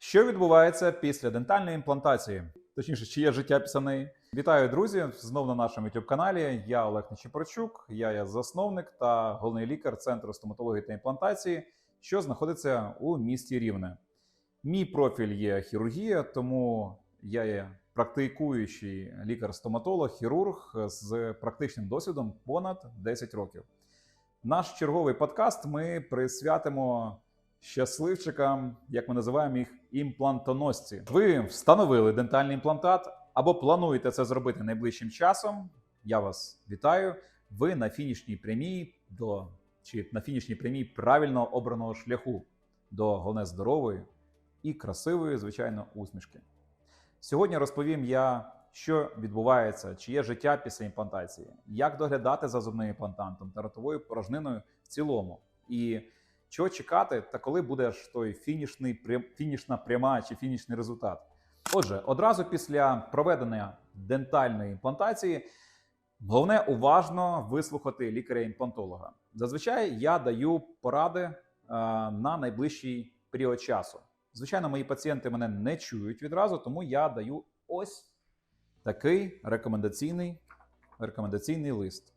Що відбувається після дентальної імплантації? Точніше, чи є життя після неї? Вітаю, друзі! Знов на нашому youtube каналі. Я Олег Нечіпорчук, я є засновник та головний лікар Центру стоматології та імплантації, що знаходиться у місті Рівне. Мій профіль є хірургія, тому я є практикуючий лікар-стоматолог, хірург з практичним досвідом понад 10 років. Наш черговий подкаст ми присвятимо щасливчикам, як ми називаємо їх, імплантоносці. Ви встановили дентальний імплантат або плануєте це зробити найближчим часом. Я вас вітаю. Ви на фінішній прямій до чи на фінішній прямій правильно обраного шляху до головне здорової і красивої, звичайно, усмішки. Сьогодні розповім я, що відбувається, чи є життя після імплантації, як доглядати за зубним імплантантом та ротовою порожниною в цілому, і чого чекати, та коли буде ж той фінішний фінішна пряма чи фінішний результат. Отже, одразу після проведення дентальної імплантації головне уважно вислухати лікаря-імплантолога. Зазвичай я даю поради е, на найближчий період часу. Звичайно, мої пацієнти мене не чують відразу, тому я даю ось такий рекомендаційний, рекомендаційний лист.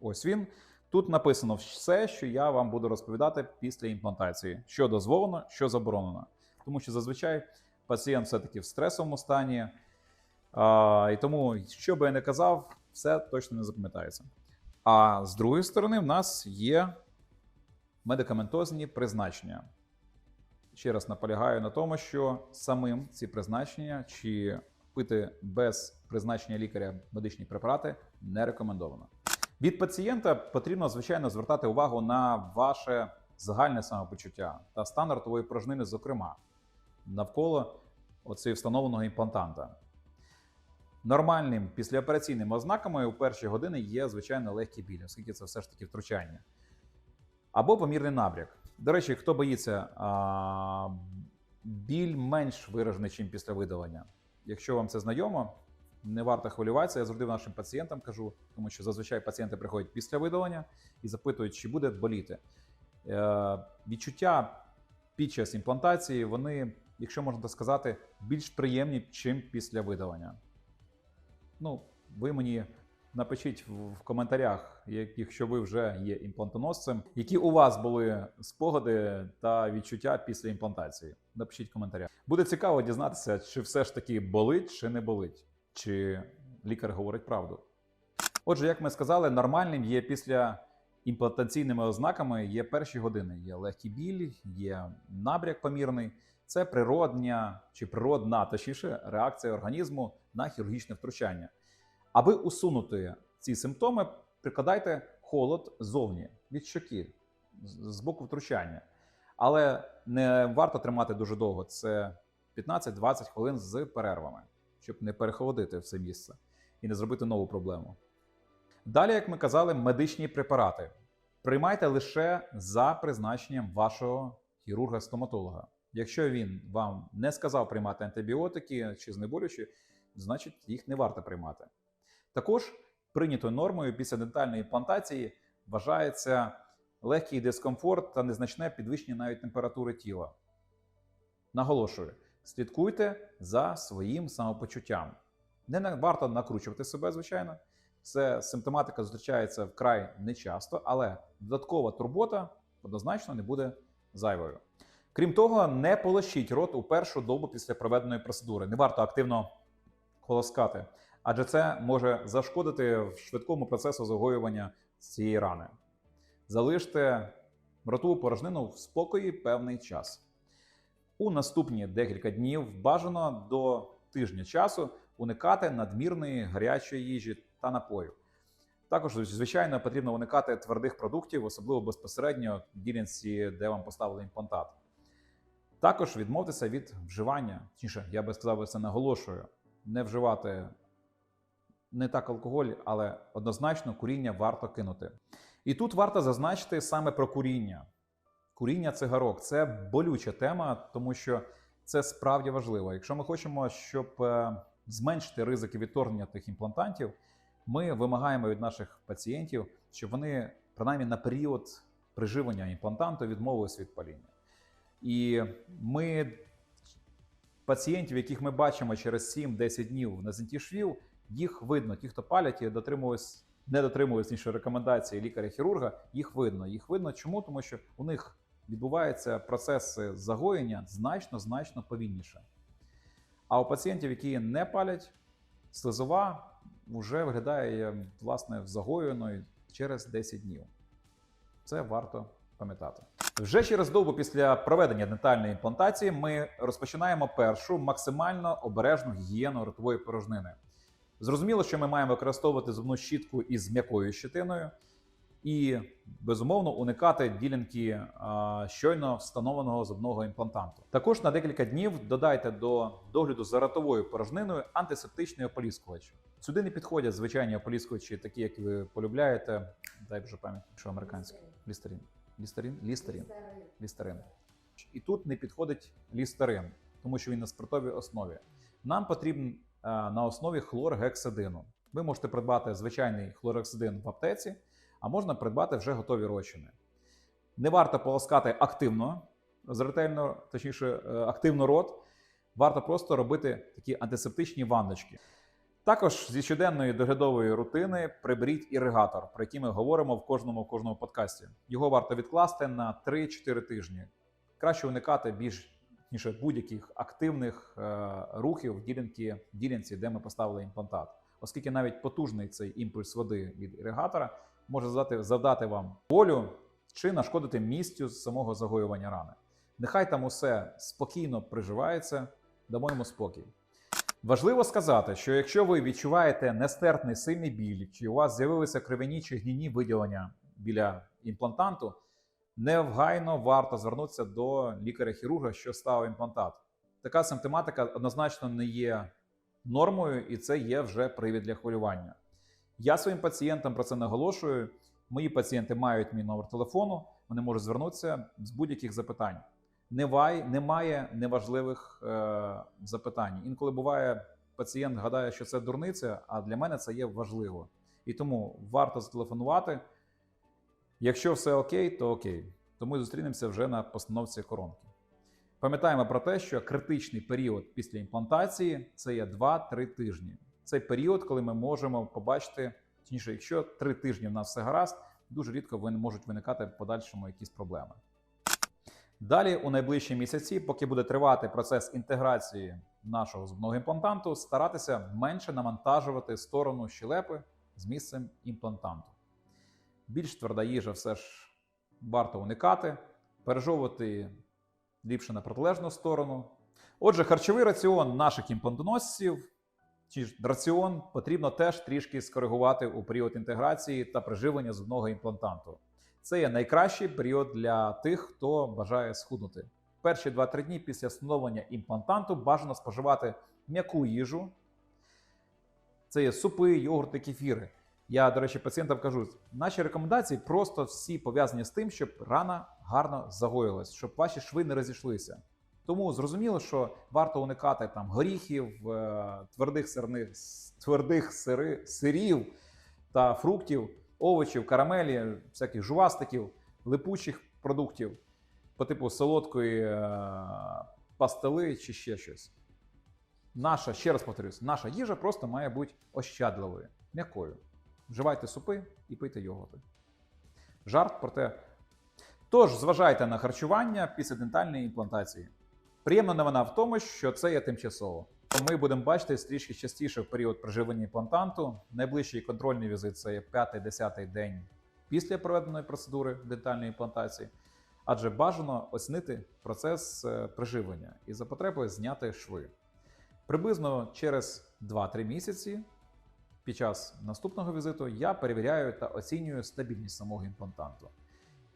Ось він. Тут написано все, що я вам буду розповідати після імплантації, що дозволено, що заборонено. Тому що зазвичай пацієнт все-таки в стресовому стані. А, і тому, що би я не казав, все точно не запам'ятається. А з другої сторони, в нас є медикаментозні призначення. Ще раз наполягаю на тому, що самим ці призначення чи пити без призначення лікаря медичні препарати не рекомендовано. Від пацієнта потрібно, звичайно, звертати увагу на ваше загальне самопочуття та стан ротової порожнини, зокрема, навколо оцеї встановленого імплантанта. Нормальним післяопераційними ознаками у перші години є, звичайно, легкий біль, оскільки це все ж таки втручання. Або помірний набряк. До речі, хто боїться, а, біль менш виражений, ніж після видалення. Якщо вам це знайомо, не варто хвилюватися. Я завжди нашим пацієнтам кажу, тому що зазвичай пацієнти приходять після видалення і запитують, чи буде боліти. Е, відчуття під час імплантації, вони, якщо можна сказати, більш приємні, чим після видалення. Ну, ви мені напишіть в коментарях, якщо ви вже є імплантоносцем, які у вас були спогади та відчуття після імплантації. Напишіть в коментарях. Буде цікаво дізнатися, чи все ж таки болить, чи не болить, чи лікар говорить правду. Отже, як ми сказали, нормальним є після імплантаційними ознаками є перші години. Є легкий біль, є набряк помірний. Це природня чи природна, точніше, реакція організму на хірургічне втручання. Аби усунути ці симптоми, прикладайте холод зовні від щоки з боку втручання. Але не варто тримати дуже довго. Це 15-20 хвилин з перервами, щоб не перехолодити все місце і не зробити нову проблему. Далі, як ми казали, медичні препарати. Приймайте лише за призначенням вашого хірурга-стоматолога. Якщо він вам не сказав приймати антибіотики чи знеболюючі, значить їх не варто приймати. Також прийнятою нормою після дентальної імплантації вважається легкий дискомфорт та незначне підвищення навіть температури тіла. Наголошую, слідкуйте за своїм самопочуттям. Не варто накручувати себе, звичайно. Це симптоматика зустрічається вкрай нечасто, але додаткова турбота однозначно не буде зайвою. Крім того, не полощіть рот у першу добу після проведеної процедури. Не варто активно колоскати, адже це може зашкодити в швидкому процесу загоювання цієї рани. Залиште ротову порожнину в спокої певний час. У наступні декілька днів бажано до тижня часу уникати надмірної гарячої їжі та напою. Також, звичайно, потрібно уникати твердих продуктів, особливо безпосередньо в ділянці, де вам поставили імплантат. Також відмовтеся від вживання. Точніше, я би сказав, це наголошую. Не вживати не так алкоголь, але однозначно куріння варто кинути. І тут варто зазначити саме про куріння. Куріння цигарок це болюча тема, тому що це справді важливо. Якщо ми хочемо, щоб е, зменшити ризики відторгнення тих імплантантів, ми вимагаємо від наших пацієнтів, щоб вони принаймні на період приживання імплантанту відмовились від паління. І ми Пацієнтів, яких ми бачимо через 7-10 днів на знятті швів, їх видно. Ті, хто палять і дотримуюсь, не дотримуюсь іншої рекомендації лікаря-хірурга, їх видно. Їх видно чому? Тому що у них відбуваються процеси загоєння значно значно повільніше. А у пацієнтів, які не палять, слизова вже виглядає власне загоєною через 10 днів. Це варто пам'ятати. Вже через добу після проведення дентальної імплантації ми розпочинаємо першу максимально обережну гігієну ротової порожнини. Зрозуміло, що ми маємо використовувати зубну щітку із м'якою щитиною і, безумовно, уникати ділянки щойно встановленого зубного імплантанту. Також на декілька днів додайте до догляду за ротовою порожниною антисептичний ополіскувач. Сюди не підходять звичайні ополіскувачі, такі як ви полюбляєте. Дай вже пам'ять, що американський лістерин. Лістерин? Лістерин. Лістерин. І тут не підходить лістерин, тому що він на спиртовій основі. Нам потрібен на основі хлоргексидину. Ви можете придбати звичайний хлоргексидин в аптеці, а можна придбати вже готові розчини. Не варто полоскати активно, ретельно, точніше, е, активно рот. Варто просто робити такі антисептичні ванночки. Також зі щоденної доглядової рутини приберіть іригатор, про який ми говоримо в кожному кожному подкасті. Його варто відкласти на 3-4 тижні. Краще уникати більш ніж будь-яких активних е, рухів в ділянці, ділянці, де ми поставили імплантат, оскільки навіть потужний цей імпульс води від іригатора може завдати, завдати вам болю чи нашкодити місцю з самого загоювання рани. Нехай там усе спокійно приживається, дамо йому спокій. Важливо сказати, що якщо ви відчуваєте нестерпний сильний біль, чи у вас з'явилися кривяні чи гніні виділення біля імплантанту, невгайно варто звернутися до лікаря-хірурга, що ставив імплантат. Така симптоматика однозначно не є нормою, і це є вже привід для хвилювання. Я своїм пацієнтам про це наголошую. Мої пацієнти мають мій номер телефону, вони можуть звернутися з будь-яких запитань. Немає неважливих е, запитань. Інколи буває, пацієнт гадає, що це дурниця, а для мене це є важливо. І тому варто зателефонувати. Якщо все окей, то окей. Тому зустрінемося вже на постановці коронки. Пам'ятаємо про те, що критичний період після імплантації це є 2-3 тижні. Цей період, коли ми можемо побачити, точніше, якщо 3 тижні в нас все гаразд, дуже рідко можуть виникати в подальшому якісь проблеми. Далі, у найближчі місяці, поки буде тривати процес інтеграції нашого зубного імплантанту, старатися менше навантажувати сторону щелепи з місцем імплантанту. Більш тверда їжа все ж варто уникати, пережовувати ліпше на протилежну сторону. Отже, харчовий раціон наших імплантоносців, чи ж раціон потрібно теж трішки скоригувати у період інтеграції та приживлення зубного імплантанту. Це є найкращий період для тих, хто бажає схуднути. Перші 2-3 дні після встановлення імплантанту бажано споживати м'яку їжу. Це є супи, йогурти, кефіри. Я, до речі, пацієнтам кажу, наші рекомендації просто всі пов'язані з тим, щоб рана гарно загоїлась, щоб ваші шви не розійшлися. Тому зрозуміло, що варто уникати там горіхів, е, твердих сирних, твердих сири, сирів та фруктів, овочів, карамелі, всяких жувастиків, липучих продуктів по типу солодкої е, пастили чи ще щось. Наша, ще раз повторюсь, наша їжа просто має бути ощадливою, м'якою. Вживайте супи і пийте йогурти. Жарт проте. Тож, зважайте на харчування після дентальної імплантації. Приємна новина в тому, що це є тимчасово. Ми будемо бачити трішки частіше в період проживання імплантанту. Найближчий контрольний візит це є 5-10 день після проведеної процедури дентальної імплантації, адже бажано оцінити процес е, приживлення і за потребою зняти шви. Приблизно через 2-3 місяці під час наступного візиту я перевіряю та оцінюю стабільність самого імплантанту.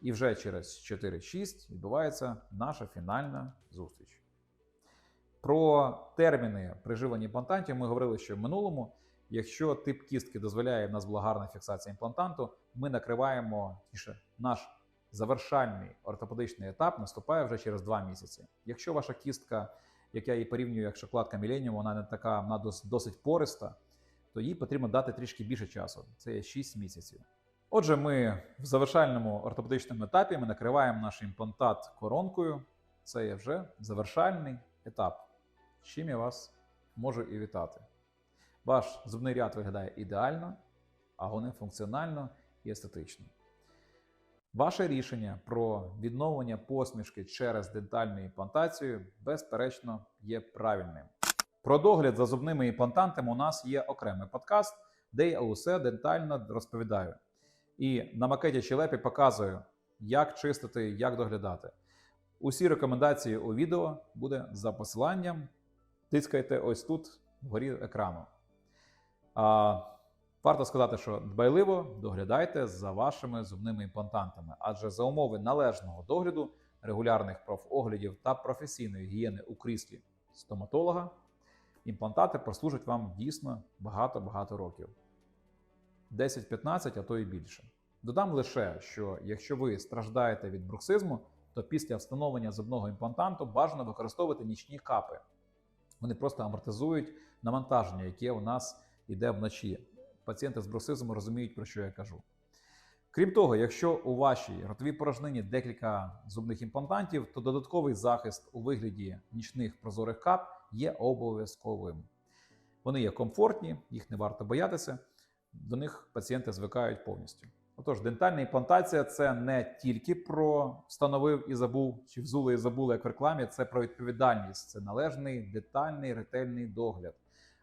І вже через 4-6 відбувається наша фінальна зустріч. Про терміни приживлення імплантантів ми говорили ще в минулому. Якщо тип кістки дозволяє, в нас була гарна фіксація імплантанту, ми накриваємо точніше, наш завершальний ортопедичний етап наступає вже через 2 місяці. Якщо ваша кістка, як я її порівнюю, як шоколадка Millennium, вона не така, вона дос- досить пориста, то їй потрібно дати трішки більше часу. Це є 6 місяців. Отже, ми в завершальному ортопедичному етапі ми накриваємо наш імплантат коронкою. Це є вже завершальний етап. Чим я вас можу і вітати. Ваш зубний ряд виглядає ідеально, а головне функціонально і естетично. Ваше рішення про відновлення посмішки через дентальну імплантацію, безперечно, є правильним. Про догляд за зубними імплантантами у нас є окремий подкаст, де я усе детально розповідаю. І на макеті щелепі показую, як чистити, як доглядати. Усі рекомендації у відео буде за посиланням. Тискайте ось тут вгорі екрану. А, варто сказати, що дбайливо доглядайте за вашими зубними імплантантами, адже за умови належного догляду, регулярних профоглядів та професійної гігієни у кріслі стоматолога, імплантати прослужать вам дійсно багато-багато років. 10-15, а то і більше. Додам лише, що якщо ви страждаєте від бруксизму, то після встановлення зубного імплантанту бажано використовувати нічні капи. Вони просто амортизують навантаження, яке у нас йде вночі. Пацієнти з бруксизмом розуміють, про що я кажу. Крім того, якщо у вашій ротовій порожнині декілька зубних імплантантів, то додатковий захист у вигляді нічних прозорих кап є обов'язковим. Вони є комфортні, їх не варто боятися, до них пацієнти звикають повністю. Отож, дентальна імплантація це не тільки про встановив і забув, чи взули і забули, як в рекламі, це про відповідальність, це належний, детальний, ретельний догляд,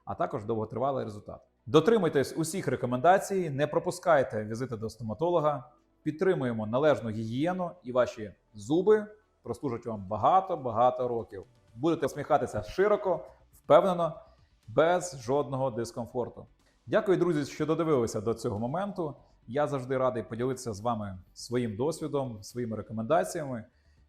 а також довготривалий результат. Дотримуйтесь усіх рекомендацій, не пропускайте візити до стоматолога, підтримуємо належну гігієну, і ваші зуби прослужать вам багато-багато років. Будете усміхатися широко, впевнено, без жодного дискомфорту. Дякую, друзі, що додивилися до цього моменту. Я завжди радий поділитися з вами своїм досвідом, своїми рекомендаціями.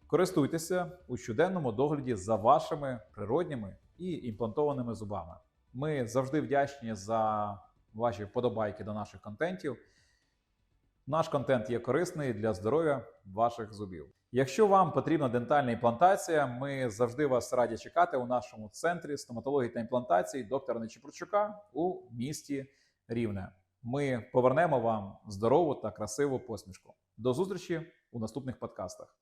Користуйтеся у щоденному догляді за вашими природніми і імплантованими зубами. Ми завжди вдячні за ваші вподобайки до наших контентів. Наш контент є корисний для здоров'я ваших зубів. Якщо вам потрібна дентальна імплантація, ми завжди вас раді чекати у нашому центрі стоматології та імплантації доктора Нечіпурчука у місті Рівне. Ми повернемо вам здорову та красиву посмішку. До зустрічі у наступних подкастах.